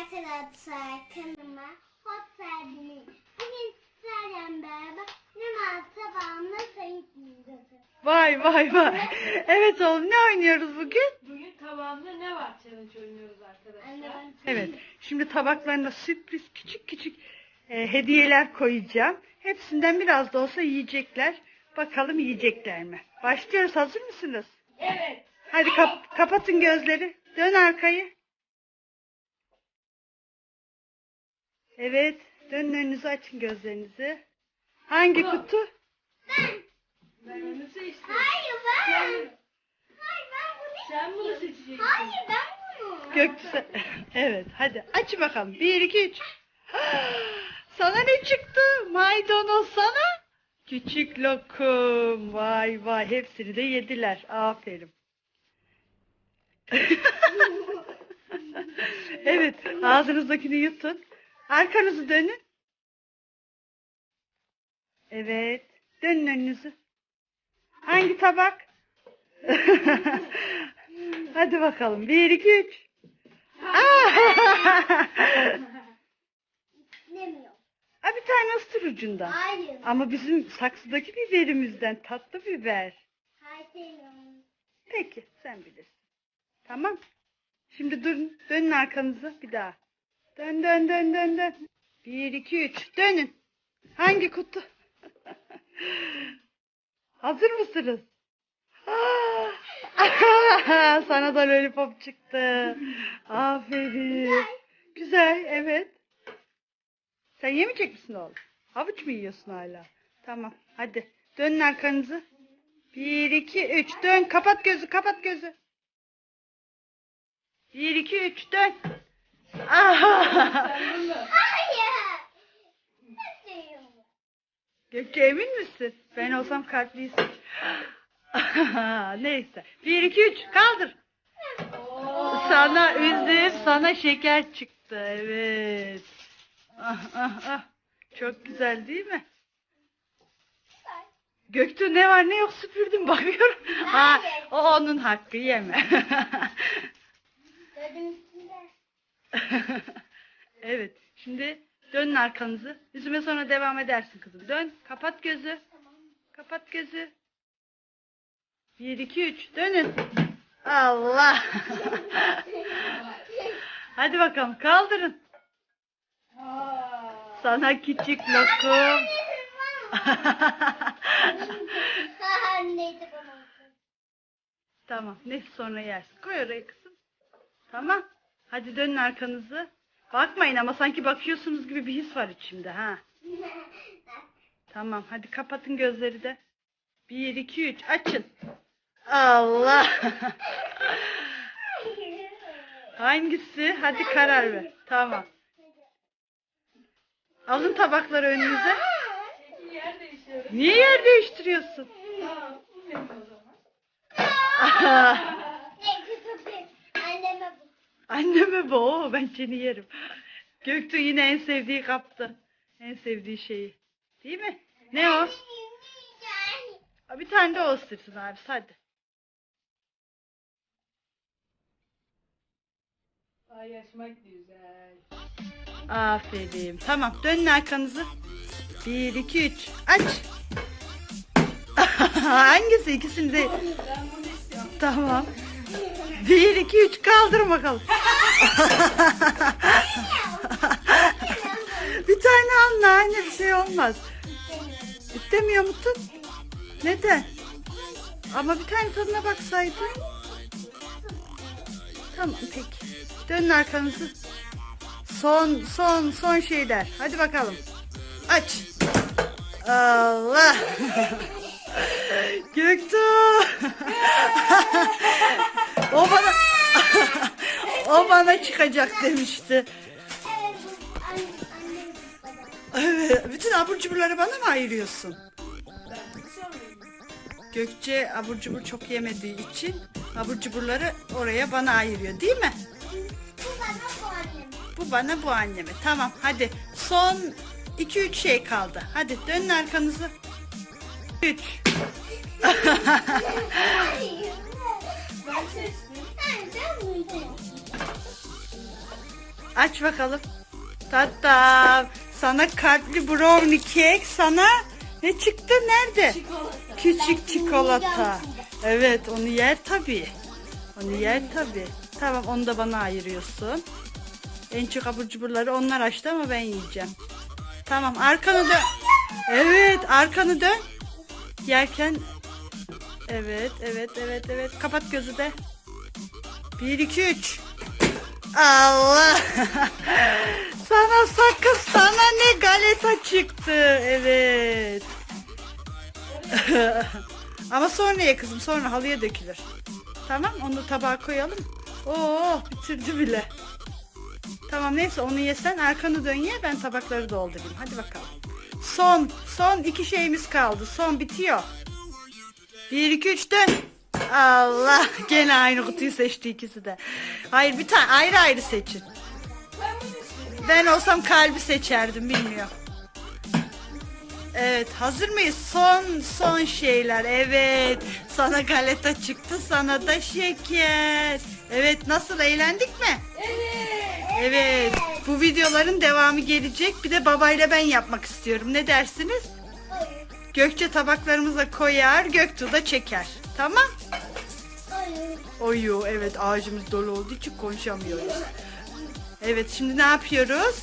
arkadaşlar kanalıma hoş geldiniz. Bugün sizlerle beraber ne mal tabağımda sayıp. Vay vay vay. Evet oğlum ne oynuyoruz bugün? Bugün tabağımda ne var challenge oynuyoruz Anne arkadaşlar. ben Evet. Şimdi tabaklarına sürpriz küçük küçük e, hediyeler koyacağım. Hepsinden biraz da olsa yiyecekler. Bakalım yiyecekler mi? Başlıyoruz. Hazır mısınız? Evet. Hadi kap- kapatın gözleri. Dön arkayı. Evet. Dönün önünüzü açın gözlerinizi. Hangi kutu? Ben onu seçtim. Hayır ben. Sen, Hayır ben bunu sen bunu seçeceksin. Hayır ben bunu. Göktüse. Evet. Hadi aç bakalım. Bir, iki, üç. Sana ne çıktı? Maydanoz sana. Küçük lokum. Vay vay. Hepsini de yediler. Aferin. evet. Ağzınızdakini yutun. Arkanızı dönün. Evet. Dönün önünüzü. Hangi tabak? Hadi bakalım. Bir, iki, üç. Demiyorum. Ha bir tane ısır ucundan. Hayır. Ama bizim saksıdaki biberimizden tatlı biber. Hayır demiyorum. Peki sen bilirsin. Tamam. Şimdi durun. Dönün arkanızı bir daha. Dön dön dön dön dön. Bir iki üç. Dönün. Hangi kutu? Hazır mısınız? Ah! Sana da lollipop çıktı. Aferin. Güzel evet. Sen yemeyecek misin oğlum? Havuç mu yiyorsun hala? Tamam hadi. Dönün arkanızı. Bir, iki, üç. Dön. Kapat gözü, kapat gözü. Bir, iki, üç. Dön. Hayır. Gökçe emin misin? Ben olsam kalpliyi seç. Neyse. Bir, iki, üç. Kaldır. Sana üzüm, sana şeker çıktı. Evet. Ah, ah, ah. Çok güzel değil mi? Göktuğ ne var ne yok süpürdüm bakıyorum. Ha, o onun hakkı yeme. Üstünde. evet. Şimdi dönün arkanızı. Yüzüme sonra devam edersin kızım. Dön. Kapat gözü. Kapat gözü. Bir, iki, üç. Dönün. Allah. Hadi bakalım kaldırın. Sana küçük lokum. Tamam. Ne sonra yersin. Koy oraya kızım. Tamam. Hadi dönün arkanızı. Bakmayın ama sanki bakıyorsunuz gibi bir his var içimde ha. Tamam hadi kapatın gözleri de. Bir, iki, üç açın. Allah. Hangisi? Hadi karar ver. Tamam. Alın tabakları önünüze. Niye yer değiştiriyorsun? Tamam. Bu senin o zaman. Neyse köpek. Anneme bu. Anneme bu. Oo, ben seni yerim. Göktuğ yine en sevdiği kaptı. En sevdiği şeyi. Değil mi? Ne o? Aa, Bir tane de o ısırsın abi. Hadi. Paylaşmak güzel. Aferin. Tamam. Dönün arkanızı. Bir, iki, üç. Aç. Hangisi? İkisini de. Ben bunu istiyorum. Tamam. Bir, iki, üç. Kaldırın bakalım. bir tane al nane bir şey olmaz. İstemiyor musun? Neden? Ama bir tane tadına baksaydın. Tamam peki. Dönün arkanızı. Son son son şeyler. Hadi bakalım. Aç. Allah. Göktuğ. o bana o bana çıkacak demişti. Evet bütün abur cuburları bana mı ayırıyorsun? Gökçe abur cubur çok yemediği için abur cuburları oraya bana ayırıyor değil mi? Bu bana bu anneme. Tamam hadi son 2-3 şey kaldı. Hadi dönün arkanızı. 3. Aç bakalım. Tatam. Sana kalpli brownie kek. Sana ne çıktı? Nerede? Çikolata. Küçük çikolata. Evet onu yer tabii. Onu yer tabii. Tamam onu da bana ayırıyorsun. En çok abur cuburları onlar açtı ama ben yiyeceğim. Tamam arkanı dön. Evet arkanı dön. Yerken Evet evet evet evet kapat gözü de. 1 2 3 Allah. sana sakız sana ne galeta çıktı. Evet. Ama sonra ye kızım sonra halıya dökülür. Tamam onu tabağa koyalım. Oo bitirdi bile. Tamam neyse onu yesen arkanı dön ye ben tabakları doldurayım. Hadi bakalım. Son son iki şeyimiz kaldı. Son bitiyor. 1 2 3 dön. Allah gene aynı kutuyu seçti ikisi de. Hayır bir tane ayrı ayrı seçin. Ben olsam kalbi seçerdim bilmiyorum. Evet hazır mıyız? Son son şeyler. Evet sana galeta çıktı sana da şeker. Evet nasıl eğlendik mi? Evet. Evet bu videoların devamı gelecek. Bir de babayla ben yapmak istiyorum. Ne dersiniz? Gökçe tabaklarımıza koyar Göktuğ da çeker. Tamam? Oyu evet ağacımız dolu olduğu için konuşamıyoruz. Evet şimdi ne yapıyoruz?